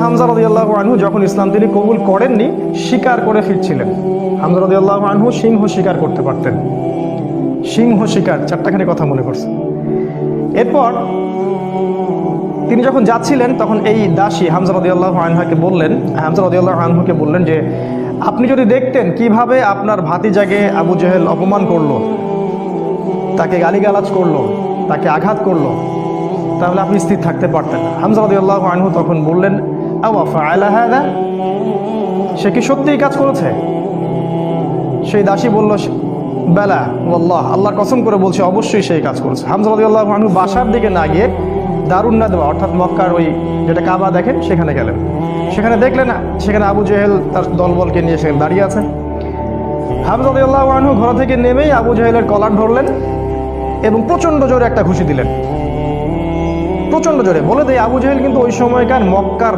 হামজা রদিয়াল্লাহ আনহু যখন ইসলাম তিনি কবুল করেননি স্বীকার করে ফিরছিলেন। হামজা রদিয়াল্লাহ আনহু সিংহ স্বীকার করতে পারতেন। সিংহ শিকার, চারটাখানি কথা মনে করছে এরপর তিনি যখন যাচ্ছিলেন, তখন এই দাসী হামজা রদিয়াল্লাহ আনহাকে বললেন, হামজা রদিয়াল্লাহ আনহুকে বললেন যে, আপনি যদি দেখতেন কীভাবে আপনার ভাতিজাকে আবু জেহেল অপমান করল, তাকে গালিগালাজ করল, তাকে আঘাত করল, তাহলে আপনি স্থির থাকতে পারতেন হামজা রদিয়াল্লাহ আনহু তখন বললেন সে কি সত্যিই কাজ করেছে? সেই দাসী বলল, বেলা, ওয়াল্লাহ, আল্লাহর কসম করে বলছে, অবশ্যই সেই কাজ করেছে। হামজা রাদিয়াল্লাহু বাসার দিকে না গিয়ে দারুণ না দেওয়া অর্থাৎ মক্কার ওই যেটা কাবা দেখেন, সেখানে গেলেন। সেখানে দেখলেন না সেখানে আবু জেহেল তার দলবলকে নিয়ে সেখানে দাঁড়িয়ে আছে হামজা রাদিয়াল্লাহু আনহু ঘর থেকে নেমেই আবু জেহেলের কলার ধরলেন এবং প্রচণ্ড জোরে একটা ঘুষি দিলেন। প্রচণ্ড জোরে। বলে দেয়, আবু জেহেল কিন্তু ওই সময়কার মক্কার